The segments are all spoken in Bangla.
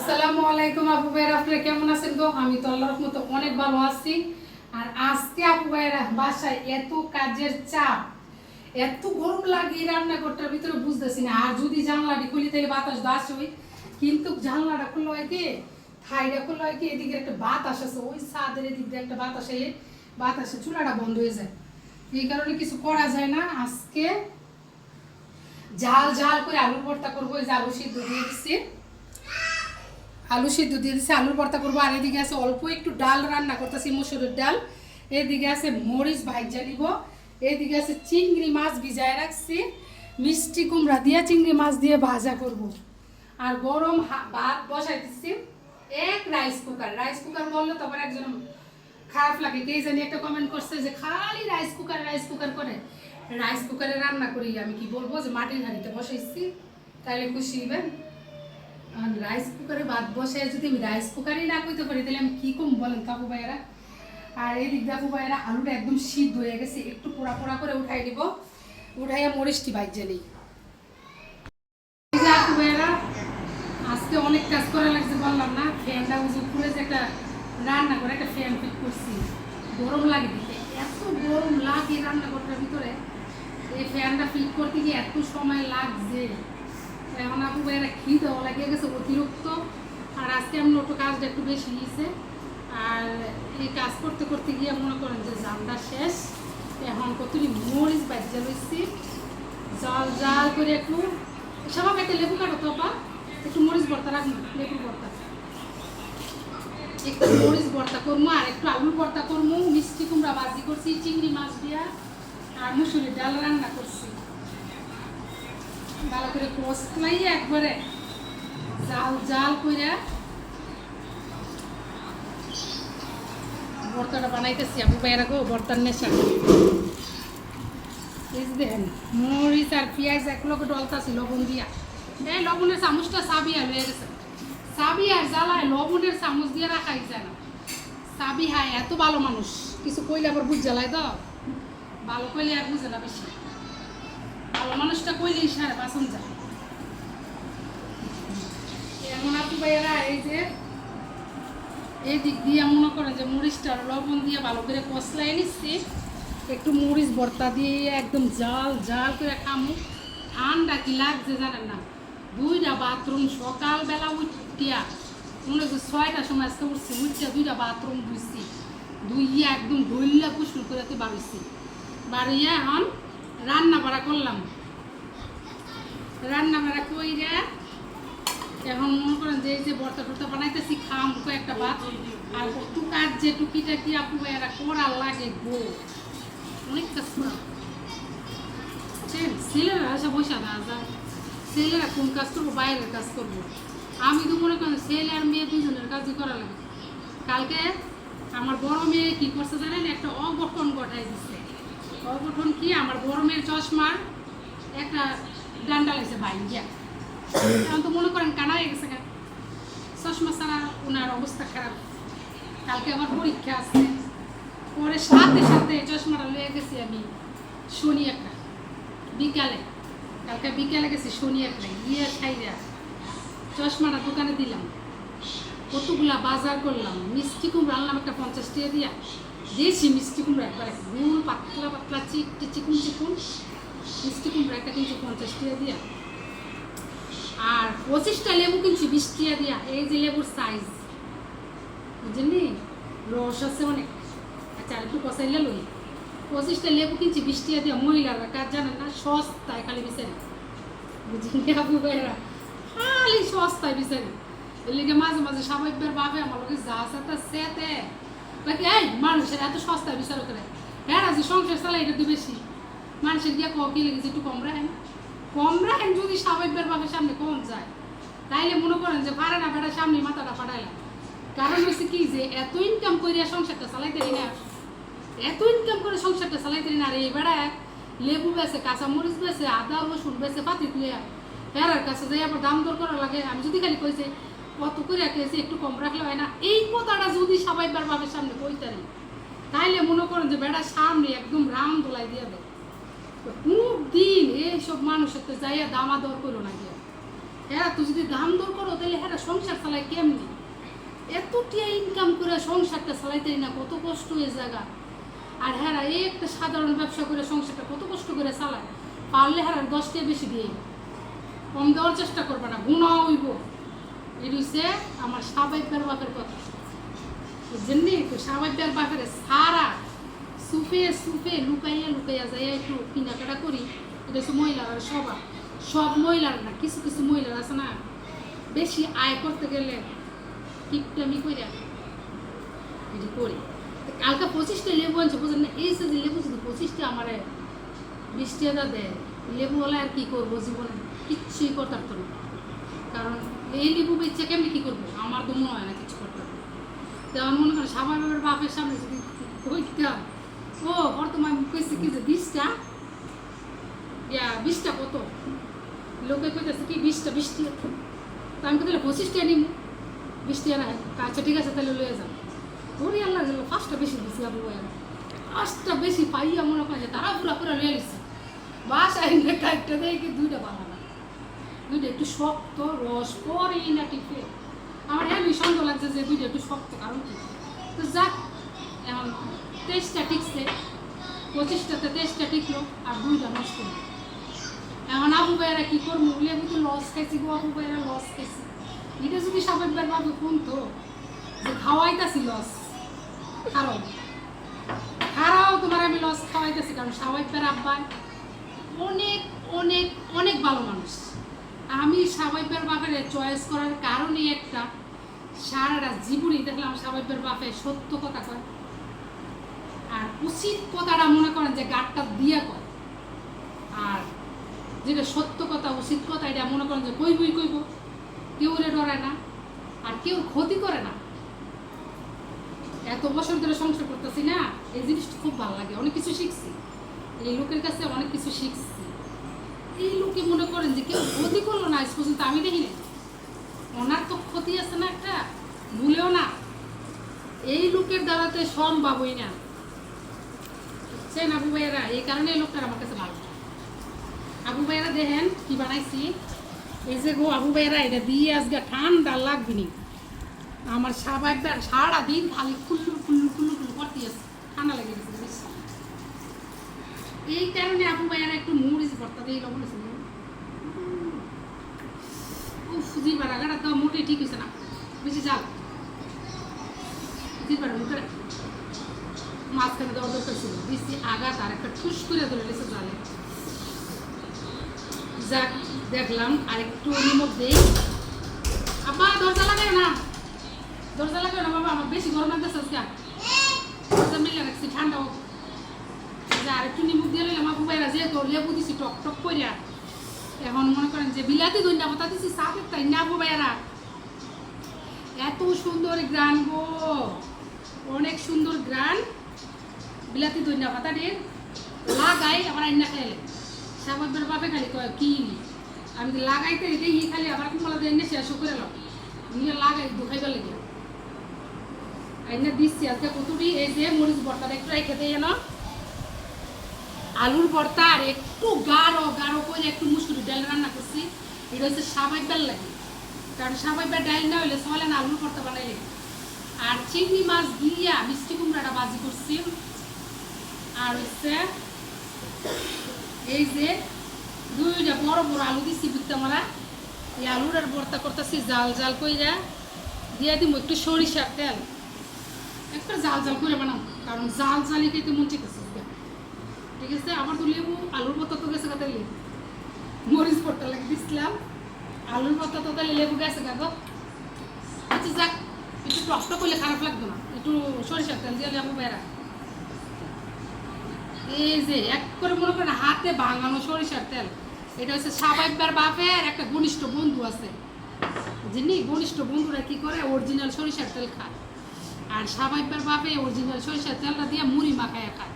আসসালামু আলাইকুম আপু ভাইয়ের, আপনারা কেমন আছেন গো? আমি তো আল্লাহর মতো অনেক ভালো আছি। আর আজকে আপু ভাইয়েরা, বাসায় এত কাজের চাপ, এত গরম লাগে রান্নাঘরটার ভিতরে, বুঝতেছি না। আর যদি জানলাটি খুলি, তাহলে বাতাস দাস হই কিন্তু জানলাটা খুললো হয় কি থাইটা খুললো হয় কি এদিকে একটা বাতাস আছে, ওই ছাদের এদিক দিয়ে একটা বাতাস এই বাতাসে চুলাটা বন্ধ হয়ে যায়। এই কারণে কিছু করা যায় না। আজকে জাল জাল করে আলুর ভর্তা করব, এই যে আলু সিদ্ধ দিয়ে দিচ্ছি আলু সিদ্ধ দিয়ে দিচ্ছি আলুর ভর্তা করব। আর এদিকে আছে অল্প একটু ডাল রান্না করতেছি, মসুরের ডাল। এদিকে আছে মরিচ ভাইজা নিব এদিকে আছে চিংড়ি মাছ ভিজায় রাখছি। মিষ্টি কুমড়া দিয়ে চিংড়ি মাছ দিয়ে ভাজা করব। আর গরম ভাত বসাই দিচ্ছি। এক রাইস কুকার রাইস কুকার বললে তখন একজন খারাপ লাগে। কে জানি একটা কমেন্ট করছে যে, খালি রাইস কুকার রাইস কুকার করে? রাইস কুকারে রান্না করি আমি, কি বলব? যে মাটির হাঁড়িতে বসাইছি। তাহলে খুশি হইবেন? আর রাইস কুকারে ভাত বসে যদি আমি রাইস কুকারেই না করতে পারি, তাহলে আমি কি কম বলেন কাকু ভাইয়েরা? আর এই দিক কাকু ভাইয়েরা, আলুটা একদম সিদ্ধ হয়ে গেছে, একটু পোড়া পোড়া করে উঠাই দিব উঠাইয়া মরিচটি বাইজে নেই। আজকে অনেক কাজ করা লাগছে বললাম না ফ্যানটা উজু করে যে একটা রান্না করে, একটা ফ্যান ফিট করছি। গরম লাগে দিতে এত গরম লাগে রান্নাঘরটার ভিতরে। এই ফ্যানটা ফিট করতে গিয়ে এত সময় লাগছে। এখন আপু ভাইয়েরা খিদেও লাগিয়ে গেছে অতিরিক্ত। আর আজকে আমি নটো কাজটা একটু বেশি নিয়েছে আর এই কাজ করতে করতে গিয়ে মনে করেন যে জানটা শেষ। এখন কতটি মরিচ বাজ্যা লইছি। জাল জাল করে একটু সবাই একটা লেবু কাটো তো আপা। একটু মরিচ ভর্তা রাখব লেবু ভর্তা। একটু মরিচ ভর্তা করব আর একটু আলু ভর্তা করব। মিষ্টি কুমড়া ভাজি করছি, চিংড়ি মাছ দিয়া। আর মুসুরির ডাল রান্না করছি। ভালো করে কষলাই একবারে জাল জাল করে ভর্তাটা বানাইতেছি। আপু বাইরা গো, ভর্তার নেশা। এই যে দেখেন, মরিচ আর পেঁয়াজ এক লোক ডলতাছি লবণ দিয়া। এই লবণের চামচটা চাবি আর হয়ে গেছে। চাবি আর জ্বালায় লবণের চামচ দিয়ে রাখাই যায় না। চাবি হায় এত ভালো মানুষ। কিছু কইলে আবার বুঝ জ্বালায় তো ভালো কইলে আর বুঝে না বেশি। মানুষটা কইলে ইশারা বাসন যায়। এমন আপু ভাইয়েরা, এই যে এই দিক দিয়ে মনে করেন যে মরিচটা লবণ দিয়ে ভালো করে কষলাই নিচ্ছি। একটু মরিচ ভর্তা দিয়ে একদম জাল জাল করে খামু। ঠান্ডা কি লাগছে জানেন না? দুইটা বাথরুম সকালবেলা উঠিয়া, মনে করছি ছয়টার সময় আজকে উঠছি উঠছে দুইটা বাথরুম ধুইছি। ধুইয়া একদম ধুইলা কুসুল করে বাড়িছি। বাড়িয়া এখন রান্না বাড়া করলাম। রান্না বাড়া কইরা এখন মনে করেন যে এই যে বর্তা টর্তা বানাইতেছি খাম একটা ভাত। আর টুকার যে টুকিটা কি আপু, এরা করা লাগে গো। অনেক কাজ করা। ছেলেরা এসে বসে না যা ছেলেরা কোন কাজ করব, বাইরের কাজ করব? আমি তো মনে করেন ছেলে আর মেয়ে দুজনের কাজই করা লাগে। কালকে আমার বড় মেয়ে কি করছে জানেন? একটা অগঠন ঘটাই দিচ্ছে অগঠন কি? আমার বড় মেয়ের চশমার একটা এখন তো মনে করেন কানা হয়ে গেছে গা। চশমা ছাড়া ওনার অবস্থা খারাপ কালকে আমার পরীক্ষা আছে পরে সাথে সাথে চশমাটা লয়ে গেছি আমি শনি একটা বিকালে কালকে বিকালে গেছি শনি একটা গিয়ে খাইয়া চশমাটা দোকানে দিলাম কতগুলা বাজার করলাম মিষ্টি কুমড়া আনলাম একটা পঞ্চাশ টাকা দিয়া দিয়েছি মিষ্টি কুমড়া একবারে গুল পাতলা পাতলা চিকটি চিকুন চিকুন একটা কিনছি পঞ্চাশ টাকা দিয়া। আর পঁচিশটা লেবু কিনছি বিশ টাকা দিয়া। এই যে লেবুর সাইজ বুঝলি? রস আছে অনেক। আচ্ছা একটু কষাইলে লই। পঁচিশটা লেবু কিনছি বিশ টাকা দিয়া মহিলারা কাজ জানেন না? সস্তায় খালি বিচারি। বুঝলি আপু ভাইরা? খালি সস্তায় বিচারি। এর লিগে মাঝে মাঝে স্বাভাবিকবার ভাবে আমার লোকে যা তা সেতে। এই মানুষের এত সস্তায় বিচার করে হ্যাঁ যে সংসার চালাই এটা বেশি। মানুষের গিয়ে ক লেগেছে একটু কম রাখেন। কম রাখেন যদি স্বাভাবিকবার ভাবে সামনে কম যায়। তাইলে মনে করেন যে পারে না বেড়া সামনে মাথাটা পাঠাইলাম কারণ হচ্ছে কি যে এত ইনকাম করিয়া সংসারটা চালাইতে না। এত ইনকাম করে সংসারটা চালাইতে না। আর এই বেড়া লেবু বেছে কাঁচা মরিচ বেছে, আদা, রসুন বেছে, পাতি তুলে হেরার কাছে যাই আবার দাম দর করা লাগে। আমি যদি খালি কইছে কত করে কেছি একটু কম রাখলে হয় না। এই কথাটা যদি স্বাভাবিকবার ভাবে সামনে কইতারি, তাইলে মনে করেন যে বেড়া সামনে একদম রাম দোলাই দিয়ে দেয়। কোনো দিন এইসব মানুষের তো যাইয়া দামা দর করো না গিয়া। হ্যাঁ তুই যদি দাম দর করো, তাহলে হ্যাঁ সংসার চালায় কেমনি? এতটিয়া ইনকাম করে সংসারটা চালাইতেই না, কত কষ্ট হয়ে জায়গা। আর হ্যাঁ একটা সাধারণ ব্যবসা করে সংসারটা কত কষ্ট করে চালায়। পারলে হ্যাঁ দশটা বেশি দিয়ে কম দেওয়ার চেষ্টা করবে না, গুণা হইব। এটি হচ্ছে আমার স্বাভাবিকের বাপের কথা। বুঝছেননি তো স্বাভাবিকের বাপের সারা সুফে সুফে, লুকাইয়া লুকাইয়া যাইয়া একটু কেনাকাটা করি। এটা হচ্ছে মহিলারা সবার, সব মহিলার না, কিছু কিছু মহিলার আছে না, বেশি আয় করতে গেলে টিপটামি কইরা এটি করি। কালকে পঁচিশটা লেবু আনছে বুঝলেন না, এই যে লেবু যদি পঁচিশটা আমার বিশ টাকা দেয় লেবু হলে আর কি করব জীবনে? কিচ্ছুই করতে পারতো না। কারণ এই লেবু বেচছে কেমনি কী করব? আমার তো মনে হয় না কিছু করতে পারব তেমন মনে করেন স্বাভাবিকের বাপের সামনে যদি বর্তমান কইছে কি বিশটা ইয়া বিশটা কত লোকে কইতেছে কি বিশটা বিশটি তা আমি তাহলে পঁচিশটা নিব বৃষ্টি না আচ্ছা ঠিক আছে তাহলে লয়ে যান ওরে আল্লাহ গেল পাঁচটা বেশি দিছি আবু ভাইয়া পাঁচটা বেশি পাইয়া মনে করে তারা পুরা পুরা লয়ে গেছে বাসায় না কাটটা দেয় কি দুইটা বানানা দুইটা একটু শক্ত রস পরেই না টিপে আমার এমনি সন্দেহ লাগছে যে দুইটা একটু শক্ত কারণ কি তো যাক এখন তেইশটা টিকছে পঁচিশটাতে তেইশটা টিকলো আর দুইটা নষ্ট হলো। এখন আবু ভাইয়েরা কি করব? লেবু তো লস খাইছি গো, আবু ভাইয়েরা লস খাইছি এটা যদি স্বাভাবিকবার ভাবে শুনতো যে খাওয়াইতাছি লস খারাও খারাও তোমার আমি লস খাওয়াইতেছি কারণ স্বাভাবিকবার আব্বাই অনেক অনেক অনেক ভালো মানুষ। আমি স্বাভাবিকবার বাপের চয়েস করার কারণে একটা সারাটা জীবনই দেখলাম স্বাভাবিকবার বাপে সত্য কথা কয়। আর উচিত কথাটা মনে করেন যে গাটটা দিয়ে কয়। আর যেটা সত্য কথা, উচিত কথা, এটা মনে করেন যে কইবই কইব। কেউ রে ডরায় না, আর কেউ ক্ষতি করে না। এত বছর ধরে সংসার করতেছি না, এই জিনিসটা খুব ভালো লাগে। অনেক কিছু শিখছি। এই লোকের কাছে অনেক কিছু শিখছি। এই লোকে মনে করেন যে কেউ ক্ষতি করল না, আজ পর্যন্ত আমি দেখি না ওনার তো ক্ষতি আছে না একটা, ভুলেও না। এই লোকের দ্বারাতে সম্ভবই না। বুঝছেন আবু ভাইয়েরা এই কারণে লোকটার আমার কাছে ভালো। আবু ভাইয়েরা দেখেন কি বানাইছি? এই যে গো আবু ভাইয়েরা এটা দিয়ে আজকে ঠান্ডা লাগবে নি। আমার স্বাভাবিকটা সারাদিন খালি কুল্লু কুল্লু কুল্লু কুল্লু করতে আছে। ঠান্ডা লেগে গেছে এই কারণে আপু ভাইয়ারা একটু মুড়িস ভর্তা দিয়ে লবণ আছে। উফ জিবার আগাটা তো মোটেই ঠিক হয়েছে না। বেশি যাও জিবার মুখে মাঝখানে দেওয়া দরকার ছিল। বেশি আঘাত আর একটা ঠুস করে ধরে লেছে জালে। যাক, দেখলাম আর একটু নিমক দেই। আব্বা, দরজা লাগায় না। দরজা লাগায় না, বাবা, আমার বেশি গরম লাগতেছে আজকে। দরজা রাখছি, ঠান্ডা হোক। যে আর একটু নিমুখ দিয়ে লইলাম আপু ভাইরা যেহেতু লেবু দিছি, টক টক করিয়া এখন মনে করেন যে বিলাতি দইনা পাতা দিছি না ভাইয়ারা। এত সুন্দর গ্রান গো। অনেক সুন্দর গ্রান। বিলাতি দইনা পাতা দিয়ে লাগাই আবার আইনা খাইলে সাবাবের বাপে খালি কয়, কি? আমি লাগাইতে দেখি খালি আবার কুমলা দিয়ে এনে শেষ করে এলাম নিয়ে লাগাই, দুখাইবার লেগে। আইনা দিচ্ছি, আজকে কতটি? এই যে মরিচ বর্তাটা একটু রেখে দিয়ে না আলুর ভর্তা আর একটু গাঢ় গাঢ় করে একটু মুসুরি ডাল রান্না করছি। এটা হচ্ছে সাবাই ডাল লাগে। কারণ সাবাই ডাল না হইলে না, আলুর ভর্তা বানাইলে। আর চিংড়ি মাছ দিয়া মিষ্টি কুমড়াটা বাজি করছি। আর হচ্ছে এই যে দুইটা বড় বড় আলু দিচ্ছি বুঝতে আমরা এই আলুর আর ভর্তা করতেছি জাল জাল কইরা। দিয়া দিব একটু সরিষার তেল। একটা জাল জাল করে বানাবো কারণ জাল জালি খেতে মন চেতেছে ঠিক আছে? আবার তো লেবু, আলুর ভর্তা তো গেছে কথা লেবু মরিচ ভর্তা লাগে দিছিলাম। আলুর ভর্তা তো তাহলে লেবু গেছে কাগো আচ্ছা যাক, একটু টক করলে খারাপ লাগতো না। একটু সরিষার তেল দিয়ে লেবু বেড়া। এই যে, এক করে মনে করেন হাতে ভাঙানো সরিষার তেল। এটা হচ্ছে স্বাভাবিকবার বাপের একটা ঘনিষ্ঠ বন্ধু আছে। যিনি ঘনিষ্ঠ বন্ধুরা কি করে? অরিজিনাল সরিষার তেল খায়। আর স্বাভাবিকবার বাপে অরিজিনাল সরিষার তেলটা দিয়ে মুড়ি মাখায় খায়।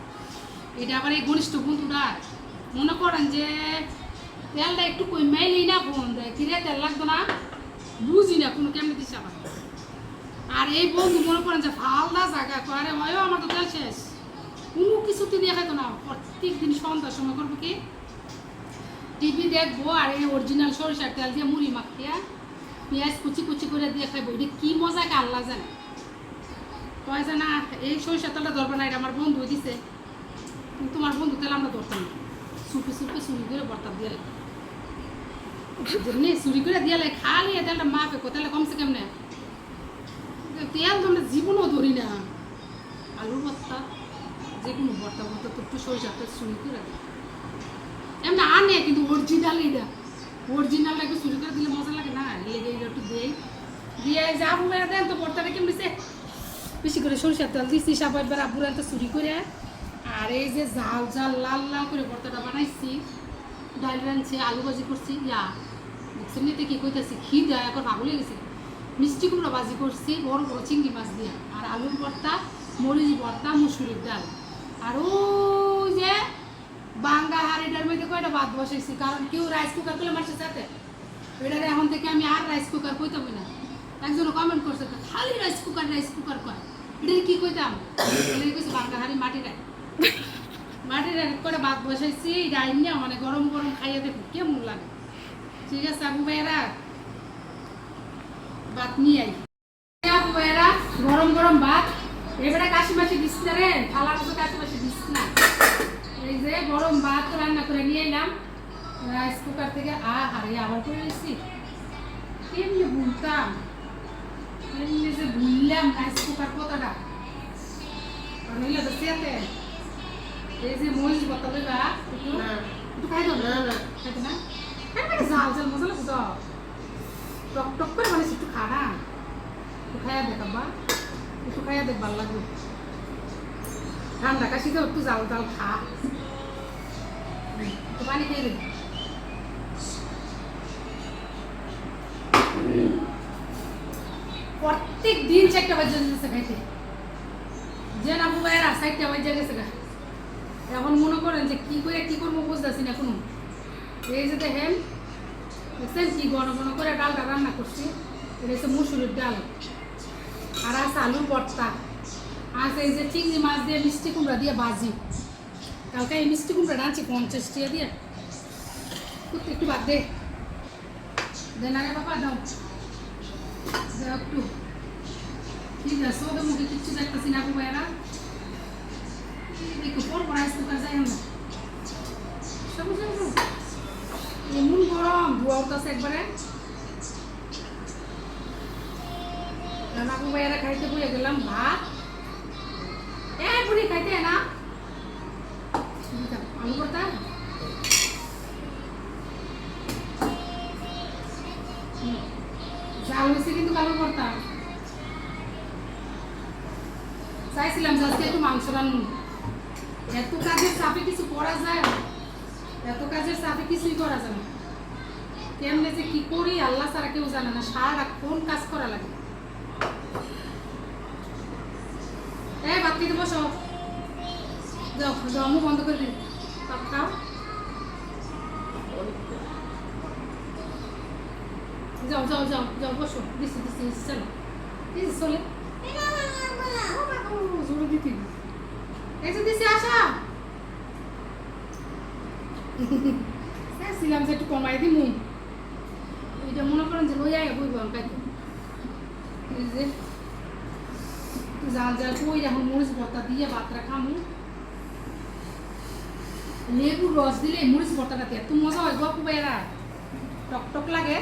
এটা আবার এই ঘনিষ্ঠ বন্ধুরা মনে করেন যে, তেলটা একটু কই মেলি না ফোন দেয়। কিরে তেল লাগতো না? বুঝি না কোনো কেমনি আবার আর এই বন্ধু মনে করেন যে ফালদা জায়গা করে হয় আমার তো তেল শেষ। কোনো কিছুতে দেখাতো না। প্রত্যেক দিন সন্ধ্যার সময় করব কি? টিভি দেখব আর এই অরিজিনাল সরিষার তেল দিয়ে মুড়ি মাখিয়া পেঁয়াজ কুচি কুচি করে দিয়ে খাইবো এটা কি মজা আল্লাহ জানে। কয় যে এই সরিষার তেলটা ধরবে না, এটা আমার বন্ধু দিছে। কিন্তু তোমার বন্ধু তেল আমরা ধরতাম না। সুপে সুপে চুরি করে বর্তা দিয়ে লাগে চুরি করে দিয়ে লাগে খালি এ তেলটা মাপে কো তেলে কমসে কেমনে? তেল তো আমরা জীবনও ধরি না। আলুর ভর্তা যে কোনো ভর্তা ভর্তা তো একটু সরিষার তেল চুরি করে দিই। এমনি আনে, কিন্তু অরিজিনাল এটা অরিজিনাল একটু চুরি করে দিলে মজা লাগে না? লেগে এটা একটু দেই। দিয়ে যা মেরে দেন তো, ভর্তাটা কেমন দিছে বেশি করে সরিষার তেল দিচ্ছি সবাই এবার আব্বুরা তো চুরি করে। আর এই যে জাল জাল লাল লাল করে ভর্তাটা বানাইছি। ডাল রাঁধছি, আলু ভাজি করছি, ইয়া। দেখছেন কি কইতেছি? খিদা, এখন পাগল হয়ে গেছি। মিষ্টি কুমড়া ভাজি করছি, বড় বড় চিংড়ি মাছ দিয়ে। আর আলুর ভর্তা, মরিচ ভর্তা, মুসুরির ডাল। আর ওই যে বাঙ্গা হাড়িটার মধ্যে কয়টা ভাত বসাইছি? কারণ কেউ রাইস কুকার করলে মাসের সাথে। এটারে এখন থেকে আমি আর রাইস কুকার কইতাম না। একজন কমেন্ট করছে খালি রাইস কুকার রাইস কুকার কয়। এটা কি কইতাম? এটা কইছে বাঙ্গা হাড়ি মাটি এক। করে ভাত বসাইছি ডাইন নিয়ে মানে গরম গরম খাইয়ে দেখো, কেমন লাগে। ঠিক আছে, আবু ভাইয়েরা? ভাত নিয়ে আই আবু ভাইয়েরা, গরম গরম ভাত মাসি দিস না রে? মতো কাশি মাসি দিস না। এই যে গরম ভাত রান্না করে নিয়ে এলাম। রাইস কুকার থেকে আ হারে আবার করে এসেছি কেমনি ভুলতাম? কেমনি যে ভুললাম রাইস কুকার কতটা তো সেতে এই যে মরিচ বতলে বা একটু। একটু খাই দাও। না, না। খাইতে না? খাই মানে ঝাল ঝাল টক টক করে মানে একটু খা একটু খাইয়া দেখ বা একটু খাইয়া দেখ ভালো লাগবে। ঠান্ডা কাশি তো একটু জাল জাল খা। পানি খেয়ে প্রত্যেক দিন চারটা বাজে গেছে খাইতে। যে না বুবাইরা চারটা বাজে গেছে গা। এখন মনে করেন যে কি করে, কি করব বুঝতেছি না এখনও এই যে দেখেন, দেখছেন কি ঘন ঘন করে ডালটা রান্না করছি? এটা হচ্ছে মুসুরির ডাল। আর আছে আলুর ভর্তা। আছে এই যে চিংড়ি মাছ দিয়ে মিষ্টি কুমড়া দিয়ে ভাজি। কালকে এই মিষ্টি কুমড়া রাঁধছি পঞ্চাশ টাকা দিয়ে। একটু বাদ দে। দেন বাবা, দাও। দাও একটু। ঠিক আছে ওদের মুখে কিচ্ছু দেখতেছি না বুবাইরা একটু পর রাইস কুকার যাই আমরা সবুজ এমন গরম, ধোয়া উঠতেছে একবারে। রান্না বাইরে খাইতে বলে গেলাম ভাত। না? আলু করতা জাল হয়েছে কিন্তু করতা চাইছিলাম যে একটু মাংস রান্না। এত কাজের চাপে কিছু করা যায়? এত কাজের চাপে কিছুই করা যায় না। কেমনে যে কি করি, আল্লাহ ছাড়া কেউ জানে না। সারাটা কোন কাজ করা লাগে? এ, ভাত খেতে বসো। যাও বন্ধ করে দিন। যাও যাও যাও যাও, বসো। দিছি দিছি চলো। দিছি চলে। জোরে দিতে। এই যে দিছি আসা। ছিলাম যে একটু কমাই দিমু। এটা মনে করেন যে লইয়া বইব কাইতে এই জাল জাল কই এখন মরিচ ভর্তা দিয়ে ভাতটা খামু লেবুর রস দিলে মরিচ ভর্তাটাতে এত মজা হয় গল্প বাইরা টক টক লাগে।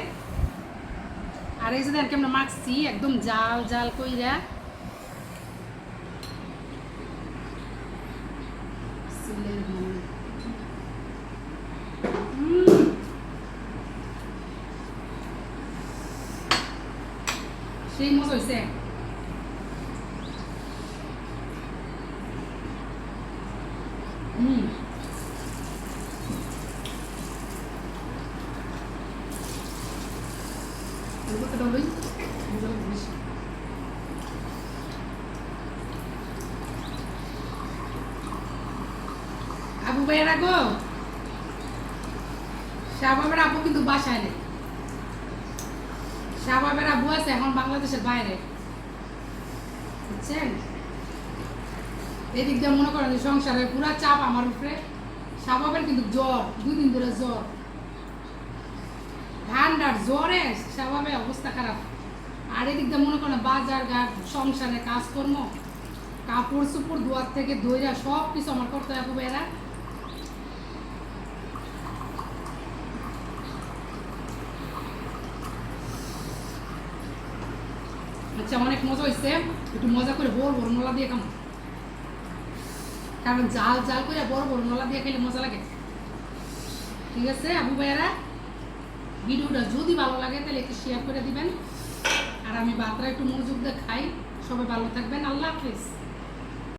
আর এই যে দেন কেমন মাখছি, একদম জাল জাল কইরা। সেই মজা হয়েছে আবু ভাইয়েরা গো? শাহবাবের আবু কিন্তু বাসায় নেই। শাহবাবের আবু আছে, এখন বাংলাদেশের বাইরে। বুঝছেন? এদিক দিয়ে মনে করেন সংসারের পুরা চাপ আমার উপরে। শাহবাবের কিন্তু জ্বর দুদিন ধরে জ্বর। ঠান্ডার জ্বরে স্বাভাবিক অবস্থা খারাপ। আর এদিক দিয়ে মনে করেন বাজার ঘাট, সংসারে কাজকর্ম, কাপড় চোপড় ধোয়ার থেকে ধৈরা সব কিছু আমার করতে হবে এরা আচ্ছা অনেক মজা হয়েছে একটু মজা করে বড় বড় নলা দিয়ে খামো। কারণ জাল জাল করে বড় বড় নলা দিয়ে খেলে মজা লাগে। ঠিক আছে, আবু ভাইয়ারা, ভিডিওটা যদি ভালো লাগে তাহলে একটু শেয়ার করে দিবেন। আর আমি বাতরা একটু মনোযোগ দিয়ে খাই। সবাই ভালো থাকবেন, আল্লাহ হাফিজ।